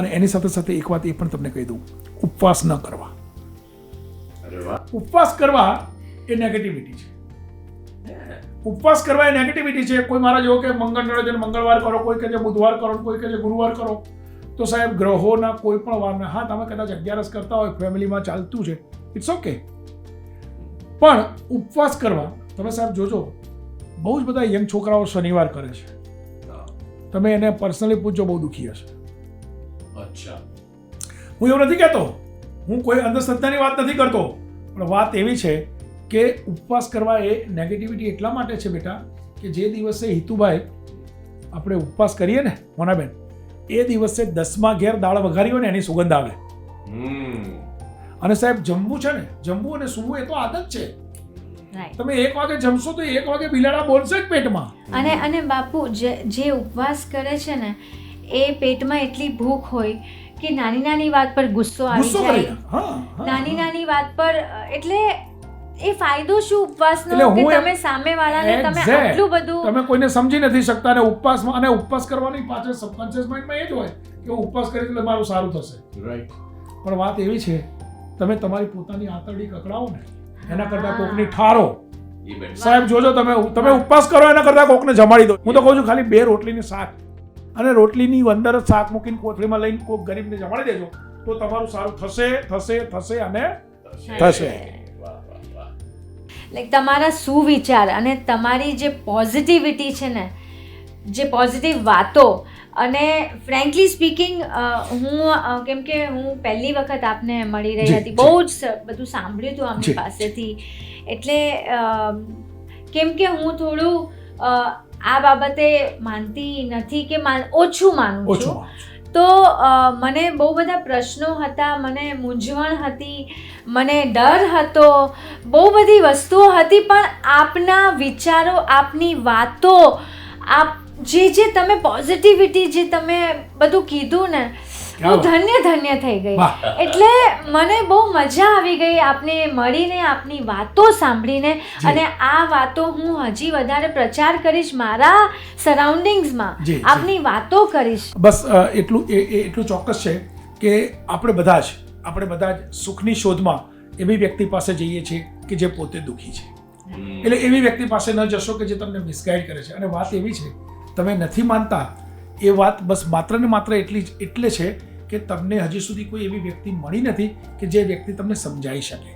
અને એની સાથે સાથે એક વાત એ પણ તમને કહી દઉં. ઉપવાસ ન કરવા. ઉપવાસ કરવા એ નેગેટિવિટી છે. ઉપવાસ કરવા એ નેગેટિવિટી છે. કોઈ મારા જેવો કે મંગળ છે મંગળવાર કરો કોઈ કહે છે બુધવાર કરો કોઈ કહે છે ગુરુવાર કરો તો સાહેબ ગ્રહોના કોઈ પણ વારના હા તમે કદાચ અગિયારસ કરતા હોય ફેમિલીમાં ચાલતું છે ઇટ્સ ઓકે પણ ઉપવાસ કરવા તમે સાહેબ જોજો બહુ જ બધા યંગ છોકરાઓ શનિવાર કરે છે. તમે એને પર્સનલી પૂછજો બહુ દુઃખી હશે. હું એવું નથી કહેતો. હું કોઈ અંધશ્રદ્ધાની વાત નથી કરતો. પણ વાત એવી છે કે ઉપવાસ કરવા એ નેગેટિવિટી એટલા માટે છે બેટા કે જે દિવસે હિતુભાઈ આપણે ઉપવાસ કરીએ ને મોનાબેન એ દિવસે દસમા ઘેર દાળ વઘારી હોય ને એની સુગંધ આવે. અને સાહેબ જમવું છે ને જમવું અને સૂવું એ તો આદત છે. તમે એક વાગે જમશો તો એક વાગે બિલાડા બોલશે જ પેટમાં. અને અને બાપુ જે જે ઉપવાસ કરે છે ને એ પેટમાં એટલી ભૂખ હોય કે નાની નાની વાત પર ગુસ્સો આવી જાય. હા હા, નાની નાની વાત પર એટલે એ ફાયદો શું ઉપવાસનો કે તમે સામેવાળાને તમે આટલું બધું તમે કોઈને સમજી નથી શકતા અને ઉપવાસમાં અને ઉપવાસ કરવાની પાછળ સબકોન્શિયસ માઇન્ડમાં એ જ હોય કે હું ઉપવાસ કરીશ એટલે મારું સારું થશે. રાઈટ પણ વાત એવી છે તમે તમારી પોતાની આંતરડી કકડાવો ને એના કરતા કોકની ઠારો. સાહેબ જોજો તમે તમે ઉપવાસ કરો એના કરતાં કોકને જમાડી દો. હું તો કહું છું ખાલી બે રોટલીની શાક. અને રોટલીની અંદર જ શાક મૂકીને કોથળીમાં લઈને કોક ગરીબને જમાડી દેજો તો તમારું સારું થશે થશે થશે અને થશે. લાઈક તમારા સુવિચાર અને તમારી જે પોઝિટિવિટી છે ને જે પોઝિટિવ વાતો અને ફ્રેન્કલી સ્પીકિંગ હું કેમ કે હું પહેલી વખત આપને મળી રહી હતી બહુ જ બધું સાંભળ્યું હતું આમની પાસેથી. એટલે કેમ કે હું થોડું આ બાબતે માનતી નથી કે માન ઓછું માનું છું. તો મને બહુ બધા પ્રશ્નો હતા મને મૂંઝવણ હતી મને ડર હતો બહુ બધી વસ્તુઓ હતી પણ આપના વિચારો આપની વાતો આપ જે જે તમે પોઝિટિવિટી જે તમે બધું કીધું ને હું ધન્ય ધન્ય થઈ ગઈ. એટલે મને બહુ મજા આવી ગઈ આપને મળીને આપની વાતો સાંભળીને. અને આ વાતો હું હજી વધારે પ્રચાર કરીશ મારા સરાઉન્ડિંગ્સમાં. આપની વાતો કરીશ. બસ એટલું એટલું ચોક્કસ છે કે આપણે બધા જ આપણે બધા જ સુખની શોધમાં એવી વ્યક્તિ પાસે જઈએ છીએ કે જે પોતે દુઃખી છે. એટલે એવી વ્યક્તિ પાસે ન જશો કે જે તમને મિસગાઈડ કરે છે. અને વાત એવી છે તમે નથી માનતા એ વાત બસ માત્ર ને માત્ર એટલી જ એટલે છે કે તમને હજી સુધી કોઈ એવી વ્યક્તિ મળી નથી કે જે વ્યક્તિ તમને સમજાવી શકે.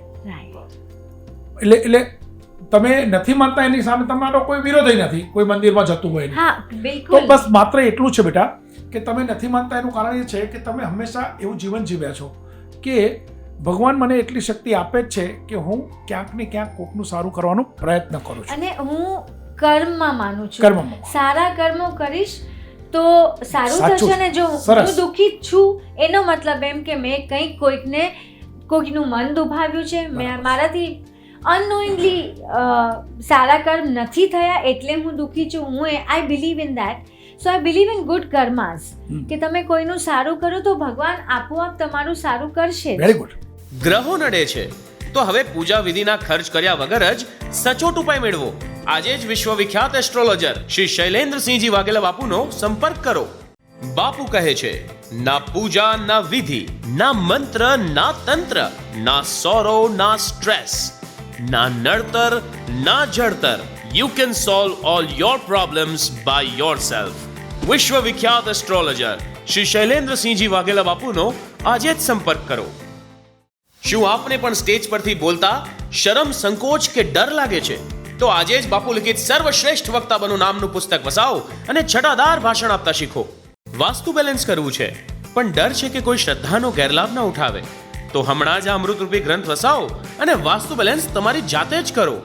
એટલે એટલે તમે નથી માનતા એની સામે તમારો કોઈ વિરોધ નથી કોઈ મંદિરમાં જતું હોય હા તો બસ માત્ર એટલું છે બેટા કે તમે નથી માનતા એનું કારણ એ છે કે તમે હંમેશા એવું જીવન જીવ્યા છો કે ભગવાન મને એટલી શક્તિ આપે જ છે કે હું ક્યાંક ને ક્યાંક કોકનું સારું કરવાનો પ્રયત્ન કરું છું. અને હું કર્મમાં માનું છું. કર્મમાં સારા કર્મો કરીશ તો સારું થશે ને જો હું દુઃખી છું એનો મતલબ એમ કે મેં કંઈક કોઈકને કોઈકનું મન દુભાવ્યું છે. મેં. મારાથી અનનોઈંગલી સારા કર્મ નથી થયા એટલે હું દુઃખી છું. હું I believe in that so I believe in good karmas કે તમે કોઈનું સારું કરો તો ભગવાન આપોઆપ તમારું સારું કરશે વેરી ગુડ ગ્રહો નડે છે. તો હવે પૂજા વિધિના ખર્ચ કર્યા વગર જ સચોટ ઉપાય મેળવો. આજે જ વિશ્વવિખ્યાત એસ્ટ્રોલોજર શ્રી શૈલેન્દ્રસિંહજી વાઘેલા બાપુનો સંપર્ક કરો. બાપુ કહે છે, ના પૂજા, ના વિધિ, ના મંત્ર, ના તંત્ર, ના સોરો ના સ્ટ્રેસ ના નડતર, ના જડતર you can solve all your problems by yourself વિશ્વવિખ્યાત astrologer Shri Shailendrasinhji Vaghela બાપુનો આજે જ સંપર્ક કરો. શું આપને પણ સ્ટેજ પરથી બોલતા શરમ સંકોચ કે ડર લાગે છે? તો આજે જ બાપુ લિખિત સર્વશ્રેષ્ઠ વક્તા બનો નામનું પુસ્તક વસાવો અને છટાદાર ભાષણ આપતા શીખો. વાસ્તુ બેલેન્સ કરવું છે, પણ ડર છે કે કોઈ શ્રદ્ધાનો ગેરલાભ ન ઉઠાવે. તો હમણાં જ આ અમૃતરૂપી ગ્રંથ વસાવો અને વાસ્તુ બેલેન્સ તમારી જાતે જ કરો.